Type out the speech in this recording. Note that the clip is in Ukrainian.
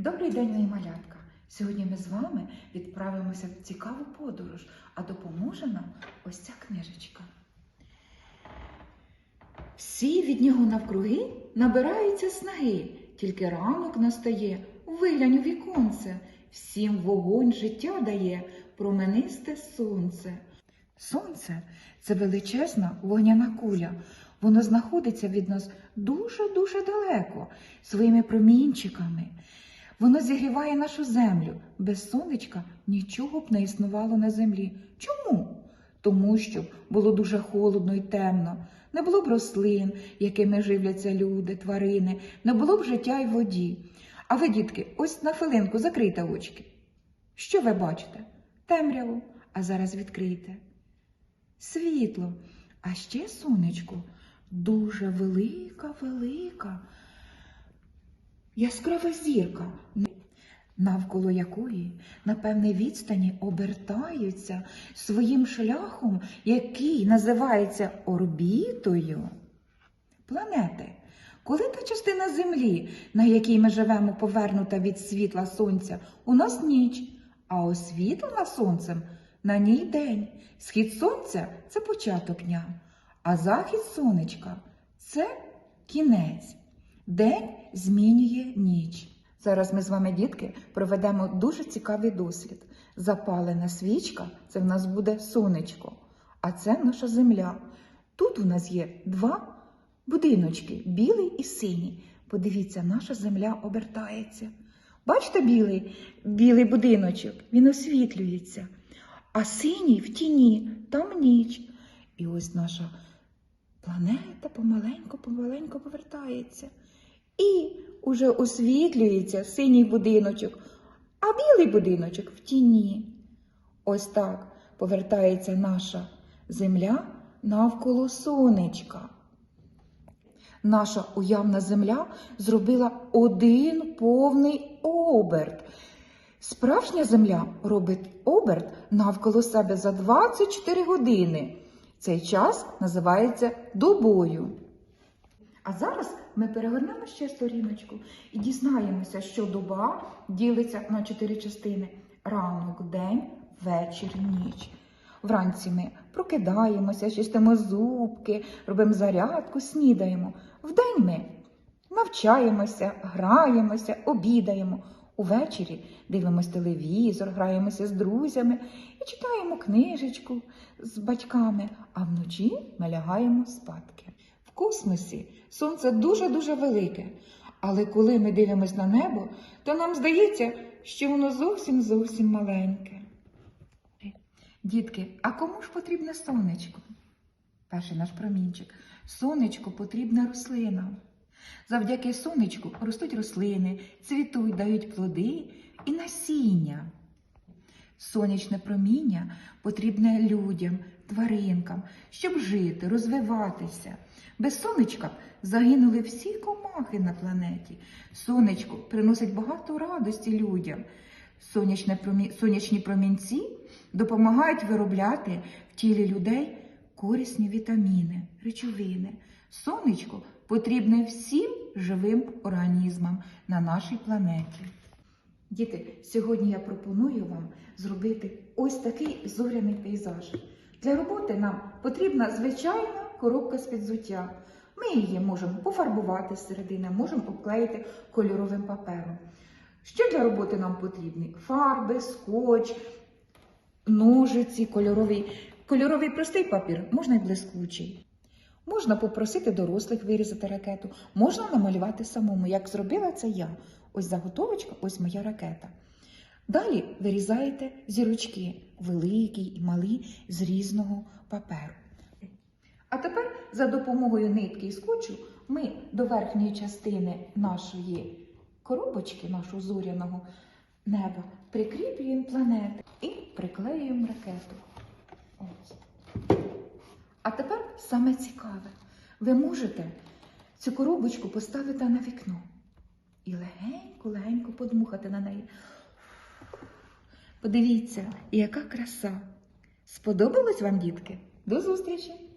Добрий день, мої малятка! Сьогодні ми з вами відправимося в цікаву подорож, а допоможе нам ось ця книжечка. Всі від нього навкруги набираються снаги, тільки ранок настає, виглянь у віконце, всім вогонь життя дає променисте сонце. Сонце це величезна вогняна куля. Воно знаходиться від нас дуже-дуже далеко своїми промінчиками. Воно зігріває нашу землю. Без сонечка нічого б не існувало на землі. Чому? Тому що було дуже холодно і темно. Не було б рослин, якими живляться люди, тварини, не було б життя й воді. А ви, дітки, ось на хвилинку закрийте очки. Що ви бачите? Темряву, а зараз відкрийте. Світло, а ще сонечко дуже велика, велика, яскрава зірка, навколо якої на певній відстані обертаються своїм шляхом, який називається орбітою. Планети. Коли та частина Землі, на якій ми живемо, повернута від світла сонця, у нас ніч, а освітлена сонцем на ній день. Схід сонця це початок дня, а захід сонечка це кінець. День змінює ніч. Зараз ми з вами, дітки, проведемо дуже цікавий дослід. Запалена свічка це в нас буде сонечко, а це наша земля. Тут у нас є два будиночки білий і синій. Подивіться, наша земля обертається. Бачите білий, білий будиночок? Він освітлюється. А синій в тіні, там ніч. І ось наша планета помаленьку, помаленьку повертається. І уже освітлюється синій будиночок, а білий будиночок в тіні. Ось так повертається наша земля навколо сонечка. Наша уявна земля зробила один повний оберт. Справжня земля робить оберт навколо себе за 24 години. Цей час називається добою. А зараз ми перегорнемо ще сторіночку і дізнаємося, що доба ділиться на чотири частини: ранок, день, вечір, ніч. Вранці ми прокидаємося, чистимо зубки, робимо зарядку, снідаємо. Вдень ми навчаємося, граємося, обідаємо. Увечері дивимося телевізор, граємося з друзями і читаємо книжечку з батьками, а вночі ми лягаємо спадки. Космосі сонце дуже-дуже велике, але коли ми дивимося на небо, то нам здається, що воно зовсім зовсім маленьке. Дітки, а кому ж потрібне сонечко? Перший наш промінчик. Сонечко потрібне рослинам. Завдяки сонечку ростуть рослини, цвітуть, дають плоди і насіння. Сонячне проміння потрібне людям, тваринкам, щоб жити, розвиватися. Без сонечка загинули всі комахи на планеті. Сонечко приносить багато радості людям. Сонячне промі... Сонячні промінці допомагають виробляти в тілі людей корисні вітаміни, речовини. Сонечко потрібне всім живим організмам на нашій планеті. Діти, сьогодні я пропоную вам зробити ось такий зоряний пейзаж. Для роботи нам потрібна звичайна коробка з підзуття. Ми її можемо пофарбувати зсередини, можемо обклеїти кольоровим папером. Що для роботи нам потрібні? Фарби, скотч, ножиці, кольоровий, кольоровий простий папір, можна й блискучий. Можна попросити дорослих вирізати ракету, можна намалювати самому, як зробила це я. Ось заготовочка, ось моя ракета. Далі вирізаєте зірочки, великі і малі, з різного паперу. А тепер за допомогою нитки і скотчу ми до верхньої частини нашої коробочки, нашого зоряного неба, прикріплюємо планети і приклеюємо ракету. Ось. А тепер саме цікаве. Ви можете цю коробочку поставити на вікно і легенько-легенько подмухати на неї. Подивіться, яка краса! Сподобалось вам, дітки? До зустрічі!